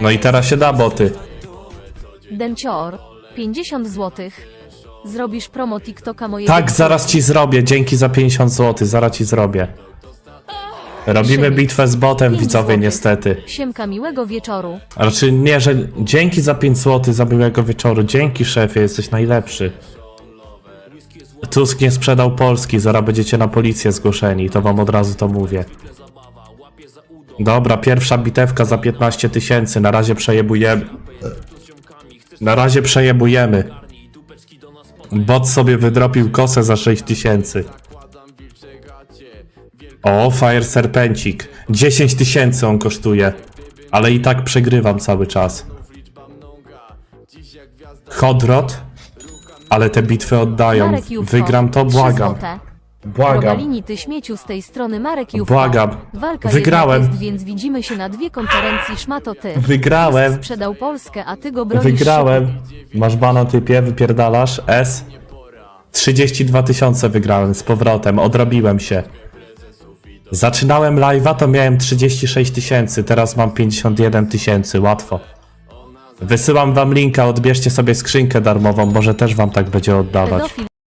No i teraz się da boty. Dencior, 50 zł. Zrobisz promo TikToka mojego. Tak, zaraz ci zrobię. Dzięki za 50 zł. Zaraz ci zrobię. Robimy bitwę z botem, widzowie, złotych. niestety. Siemka miłego wieczoru. A Znaczy nie, że dzięki za 5 zł za miłego wieczoru. Dzięki szefie, jesteś najlepszy. Tusk nie sprzedał Polski, zaraz będziecie na policję zgłoszeni, to wam od razu to mówię. Dobra, pierwsza bitewka za 15 tysięcy, na razie przejebujemy. Na razie przejebujemy. Bot sobie wydropił kosę za 6 tysięcy. O, Fire Serpencik. 10 tysięcy on kosztuje. Ale i tak przegrywam cały czas. Hodrot. Ale te bitwy oddają. Wygram to, 3 błagam. Błagam. Rogalini ty śmieciu z tej strony Marek Jówko. Błagam. Walka Wygrałem. jest, więc widzimy się na dwie konferencji szmato ty. Wygrałem. Sprzedał Polskę, a ty go bronisz. Wygrałem. Masz bana typie, wypierdalasz. S. 32 tysiące wygrałem z powrotem, odrobiłem się. Zaczynałem live'a, to miałem 36 tysięcy, teraz mam 51 tysięcy, łatwo. Wysyłam wam linka, odbierzcie sobie skrzynkę darmową, może też wam tak będzie oddawać.